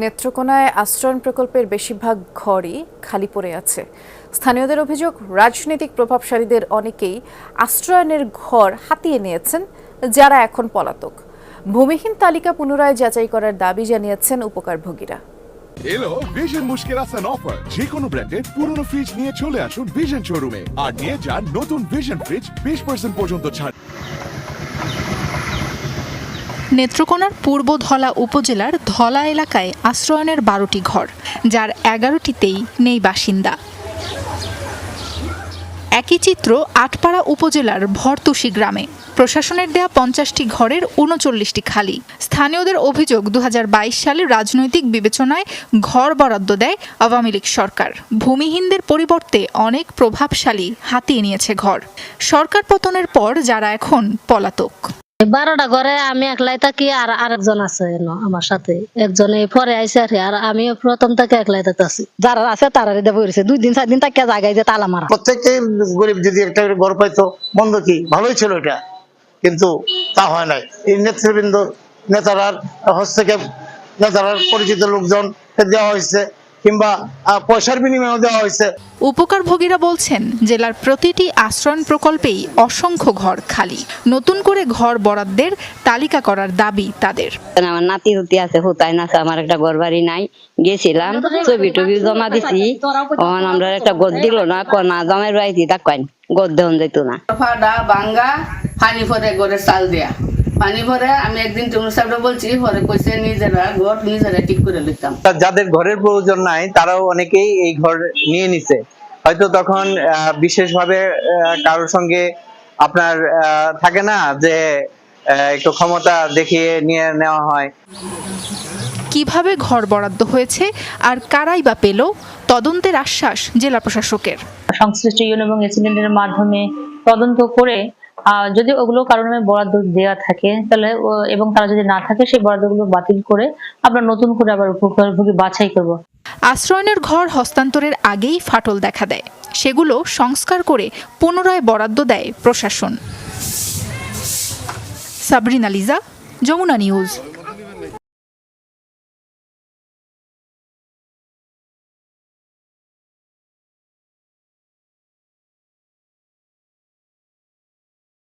নেত্রকোনায় আশ্রয়ণ প্রকল্পের বেশিরভাগ ঘরই খালি পড়ে আছে। স্থানীয়দের অভিযোগ, রাজনৈতিক প্রভাবশালীদের অনেকেই আশ্রয়নের ঘর হাতিয়ে নিয়েছেন, যারা এখন পলাতক। ভূমিহীন তালিকা পুনরায় যাচাই করার দাবি জানিয়েছেন উপকারভোগীরা। এলো ভিশন মুশকিল আসান অফার যে কোনো ব্র্যান্ডের পুরনো ফ্রিজ নিয়ে চলে আসুন ভিশন শোরুমে আর নিয়ে যান নতুন ভিশন ফ্রিজ বিশ পার্সেন্ট পর্যন্ত ছাড়। নেত্রকোনার পূর্ব ধলা উপজেলার ধলা এলাকায় আশ্রয়নের বারোটি ঘর, যার এগারোটিতেই নেই বাসিন্দা। একই চিত্র আটপাড়া উপজেলার ভরতুষি গ্রামে। প্রশাসনের দেয়া পঞ্চাশটি ঘরের উনচল্লিশটি খালি। স্থানীয়দের অভিযোগ দু হাজার বাইশ সালে রাজনৈতিক বিবেচনায় ঘর বরাদ্দ দেয় আওয়ামী লীগ সরকার। ভূমিহীনদের পরিবর্তে অনেক প্রভাবশালী হাতিয়ে নিয়েছে ঘর। সরকার পতনের পর যারা এখন পলাতক। বারোটা ঘরে আমি একলাই থাকি আর আরেকজন আছে আমার সাথে। একজনে পরে আইসে আর আর আমি প্রথম থেকে একলাই থাকতেছি যারা আছে তারা দেবো হয়েছে দুই দিন, চার দিন তাকে জায়গায় যে তালা মারা। প্রত্যেককে গরিব যদি একটা ঘর পাইতো, বন্ধ কি? ভালোই ছিল এটা। কিন্তু তা হয় নাই। এই নেতৃবৃন্দ নেতারার হস্তক্ষেপ নেতারার পরিচিত লোকজন দেওয়া হয়েছে। কিংবা পয়সার বিনিময়ে দেওয়া হয়েছে। উপকারভোগীরা বলছেন জেলার প্রতিটি আশ্রয়ণ প্রকল্পেই অসংখ্য ঘর খালি। নতুন করে ঘর বরাদ্দের তালিকা করার দাবি তাদের। আমার নাতি হুতি আছে হুতাই আছে আমার একটা ঘর বাড়ি নাই। গেছিলাম ছবি টবি জমা দিছি। আমরা একটা গদ দিল না ক- না জমাই রাইছি তা কয়েন গদ দেওয়া যেত না। ফাডা বাঙ্গা পানি ভরে ঘরে চাল দেয়া। পানি ভরে আমি একদিন সাহেবরা বলছি পরে কইছে নিজেরা ঘর নিজেরা ঠিক করে লিখতাম যাদের ঘরের প্রয়োজন নাই তারাও অনেকেই এই ঘর নিয়ে নিছে। হয়তো তখন আহ, বিশেষভাবে আহ, কারোর সঙ্গে আপনার আহ, থাকে না যে আহ, একটু ক্ষমতা দেখিয়ে নিয়ে নেওয়া হয়। কীভাবে ঘর বরাদ্দ হয়েছে আর কারাই বা পেল তদন্তের আশ্বাস জেলা প্রশাসকের। সংশ্লিষ্ট ইউন এবং এসিডেন্টের মাধ্যমে তদন্ত করে যদি ওগুলো কারণে বরাদ্দ দেওয়া থাকে, তাহলে এবং তারা যদি না থাকে, সেই বরাদ্দগুলো বাতিল করে আমরা নতুন করে আবার উপকারভোগী বাছাই করব। আশ্রয়নের ঘর হস্তান্তরের আগেই ফাটল দেখা দেয়। সেগুলো সংস্কার করে পুনরায় বরাদ্দ দেয় প্রশাসন। সাবরিনা লিজা, যমুনা নিউজ।